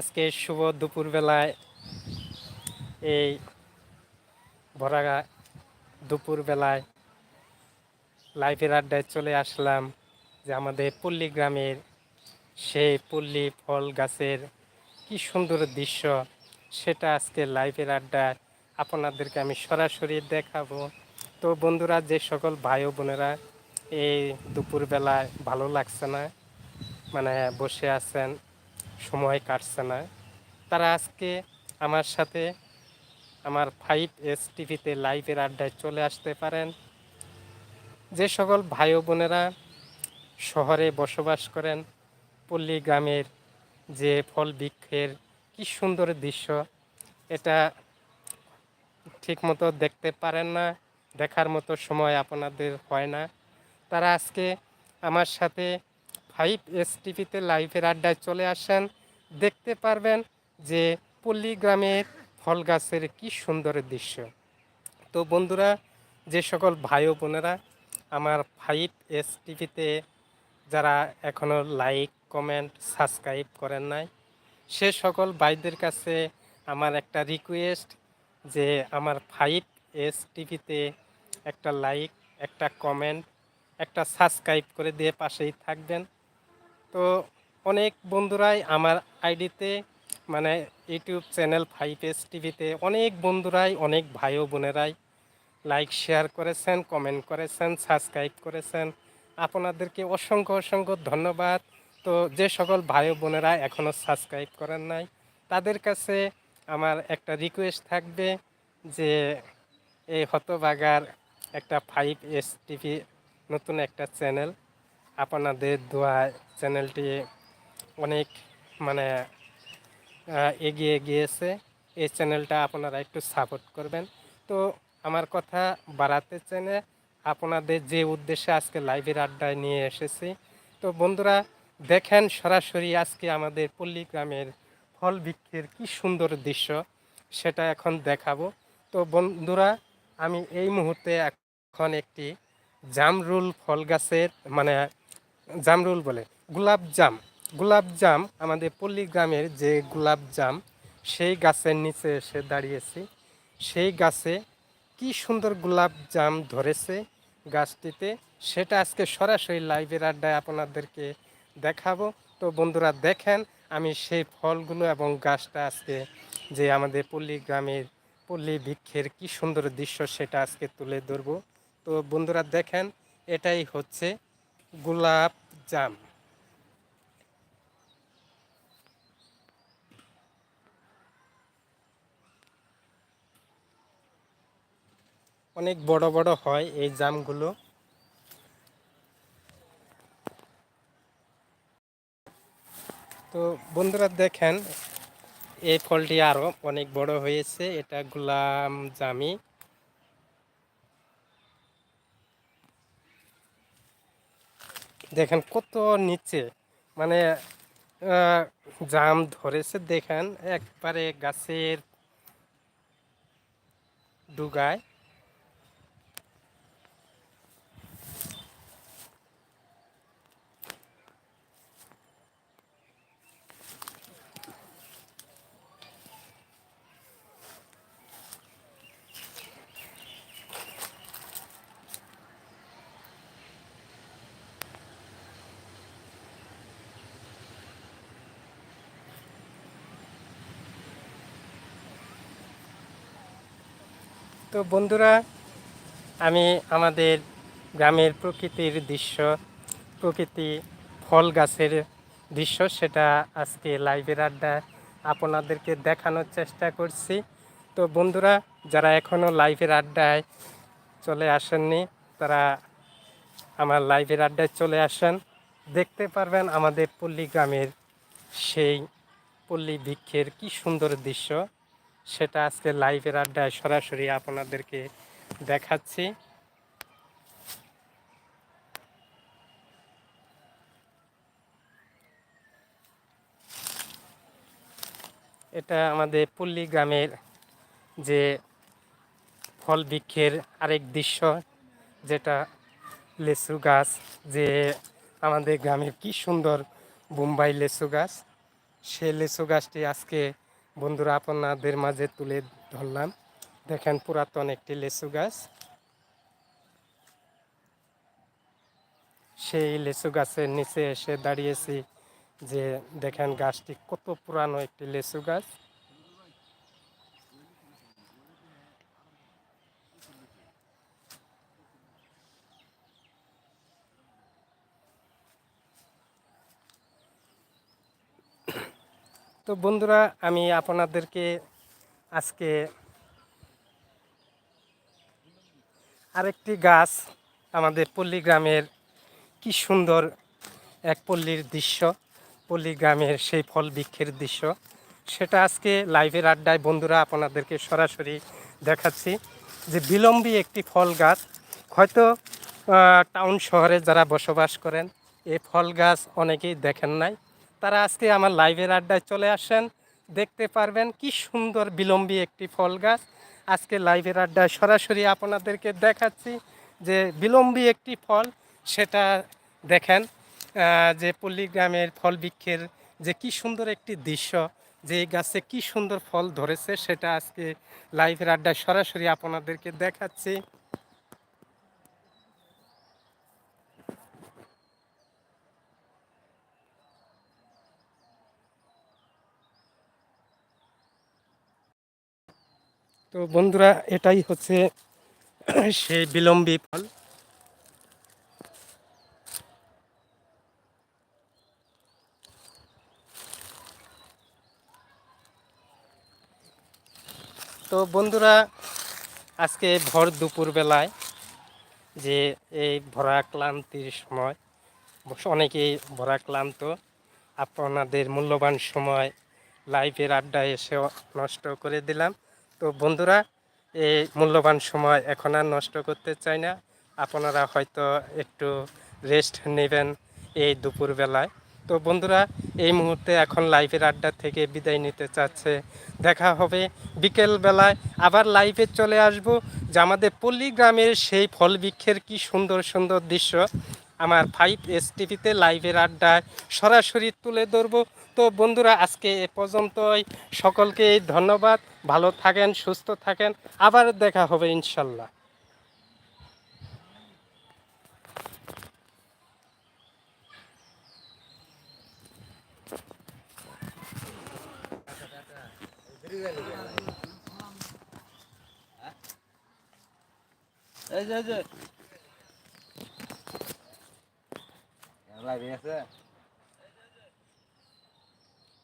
আজকে শুভ দুপুরবেলায় এই ভরা দুপুরবেলায় লাইফের আড্ডায় চলে আসলাম যে আমাদের পল্লী গ্রামের সেই পল্লী ফল গাছের কি সুন্দর দৃশ্য, সেটা আজকে লাইফের আড্ডায় আপনাদেরকে আমি সরাসরি দেখাবো। তো বন্ধুরা, যে সকল ভাই বোনেরা এই দুপুরবেলায় ভালো লাগছে না মানে বসে আছেন সময় কাটছে না। তারা আজকে আমার সাথে আমার ফাইভ এস টিভিতে লাইভের আড্ডায় চলে আসতে পারেন। যে সকল ভাই বোনেরা শহরে বসবাস করেন, পল্লী গ্রামের যে ফল বৃক্ষের কি সুন্দর দৃশ্য, এটা ঠিকমতো দেখতে পারেন না, দেখার মতো সময় আপনাদের হয় না। তারা আজকে আমার সাথে ফাইভ এস টিভিতে লাইভের আড্ডায় চলে আসেন। দেখতে পারবেন যে পল্লী গ্রামের ফল গাছের কী সুন্দর দৃশ্য। তো বন্ধুরা, যে সকল ভাই ও বোনেরা আমার ফাইভ এস টিভিতে যারা এখনও লাইক, কমেন্ট, সাবস্ক্রাইব করেন নাই, সে সকল ভাইদের কাছে আমার একটা রিকোয়েস্ট যে আমার ফাইভ এস টিভিতে একটা লাইক, একটা কমেন্ট, একটা সাবস্ক্রাইব করে দিয়ে পাশেই থাকবেন। তো অনেক বন্ধুরাই আমার আইডিতে মানে ইউটিউব চ্যানেল ফাইভ এস টিভিতে অনেক বন্ধুরাই, অনেক ভাই ও বোনেরাই লাইক শেয়ার করেছেন কমেন্ট করেছেন সাবস্ক্রাইব করেছেন। আপনাদেরকে অসংখ্য অসংখ্য ধন্যবাদ। তো যে সকল ভাই বোনেরা এখনও সাবস্ক্রাইব করেন নাই, তাদের কাছে আমার একটা রিকোয়েস্ট থাকবে যে এই হতবাগার একটা ফাইভ এস টিভি নতুন একটা চ্যানেল আপনাদের দোয়া চ্যানেলটি অনেক মানে এগিয়ে গিয়েছে। এই চ্যানেলটা আপনারা একটু সাপোর্ট করবেন। তো আমার কথা বাড়াতে চেনে আপনাদের যে উদ্দেশ্যে আজকে লাইভের আড্ডায় নিয়ে এসেছি, তো বন্ধুরা দেখেন সরাসরি আজকে আমাদের পল্লী গ্রামের ফল বৃক্ষের কি সুন্দর দৃশ্য, সেটা এখন দেখাবো। তো বন্ধুরা, আমি এই মুহূর্তে এখন একটি জামরুল ফল গাছের মানে জামরুল বলে। গোলাপ জাম। গোলাপ জাম আমাদের পল্লী গ্রামের যে গোলাপ জাম, সেই গাছের নিচে এসে দাঁড়িয়েছি। সেই গাছে কি সুন্দর গোলাপ জাম ধরেছে গাছটিতে, সেটা আজকে সরাসরি লাইভের আড্ডায় আপনাদেরকে দেখাবো। তো বন্ধুরা, দেখেন আমি সেই ফলগুলো এবং গাছটা আজকে যে আমাদের পল্লী গ্রামের পল্লী বৃক্ষের কি সুন্দর দৃশ্য সেটা আজকে তুলে ধরবো। তো বন্ধুরা, দেখেন, এটাই হচ্ছে গোলাপ জাম। অনেক বড় বড় হয় এই জামগুলো। তো বন্ধুরা দেখেন, এই ফলটি আরও অনেক বড় হয়েছে। এটা গোলাম জামি। দেখেন কত নিচে। মানে জাম ধরেছে দেখেন একবারে গাছের ডুগায় তো বন্ধুরা, আমি আমাদের গ্রামের প্রকৃতির দৃশ্য, প্রকৃতি ফল গাছের দৃশ্য, সেটা আজকে লাইভের আড্ডায় আপনাদেরকে দেখানোর চেষ্টা করছি। তো বন্ধুরা, যারা এখনও লাইভের আড্ডায় চলে আসেননি, তারা আমার লাইভের আড্ডায় চলে আসেন। দেখতে পারবেন আমাদের পল্লী গ্রামের সেই পল্লী বৃক্ষের কি সুন্দর দৃশ্য। সেটা আজকে লাইভের আড্ডায় সরাসরি আপনাদেরকে দেখাচ্ছি। এটা আমাদের পল্লী গ্রামের যে ফল বৃক্ষের আরেক দৃশ্য, যেটা লেচু গাছ, যে আমাদের গ্রামের কি সুন্দর বোম্বাই লেচু গাছ। সে লিচু গাছটি আজকে বন্ধুরা, আপনাদের মাঝে তুলে ধরলাম। দেখেন পুরাতন একটি লেচু গাছ। সেই লেচু গাছের নিচে এসে দাঁড়িয়েছি যে, দেখেন গাছটি কত পুরানো একটি লেচু গাছ। তো বন্ধুরা, আমি আপনাদেরকে আজকে আরেকটি গাছ আমাদের পল্লী গ্রামের কি সুন্দর এক পল্লীর দৃশ্য পল্লী গ্রামের সেই ফল বৃক্ষের দৃশ্য। সেটা আজকে লাইভের আড্ডায় বন্ধুরা আপনাদেরকে সরাসরি দেখাচ্ছি যে বিলম্বী একটি ফল গাছ, হয়তো টাউন শহরে যারা বসবাস করেন এই ফল গাছ অনেকেই দেখেন নাই। তারা আজকে আমার লাইভের আড্ডায় চলে আসেন দেখতে পারবেন কি সুন্দর বিলম্বী একটি ফল গাছ। আজকে লাইভের আড্ডায় সরাসরি আপনাদেরকে দেখাচ্ছি যে বিলম্বী একটি ফল, সেটা দেখেন যে পল্লীগ্রামের ফল বৃক্ষের যে কি সুন্দর একটি দৃশ্য, যে এই গাছে কি সুন্দর ফল ধরেছে, সেটা আজকে লাইভের আড্ডায় সরাসরি আপনাদেরকে দেখাচ্ছি। তো বন্ধুরা, এটাই হচ্ছে সেই বিলম্বী ফল। তো বন্ধুরা, আজকে ভর দুপুর বেলায় যে এই ভরা ক্লান্তির সময় অনেকেই ভরা ক্লান্ত, আপনাদের মূল্যবান সময় লাইভের আড্ডায় এসে নষ্ট করে দিলাম। তো বন্ধুরা, এই মূল্যবান সময় এখন আর নষ্ট করতে চাই না। আপনারা হয়তো একটু রেস্ট নেবেন এই দুপুরবেলায়। তো বন্ধুরা, এই মুহূর্তে এখন লাইভের আড্ডা থেকে বিদায় নিতে চাচ্ছে। দেখা হবে বিকেল বেলায়। আবার লাইভে চলে আসব যে আমাদের পল্লী গ্রামের সেই ফল বৃক্ষের কি সুন্দর সুন্দর দৃশ্য। আমার ফাইভ এস টিভিতে লাইভের আড্ডায় সরাসরি তুলে ধরবো। তো বন্ধুরা, আজকে এ পর্যন্তই। সকলকে ধন্যবাদ। ভালো থাকেন, সুস্থ থাকেন। আবার দেখা হবে ইনশাল্লাহ। এই যে এই যে।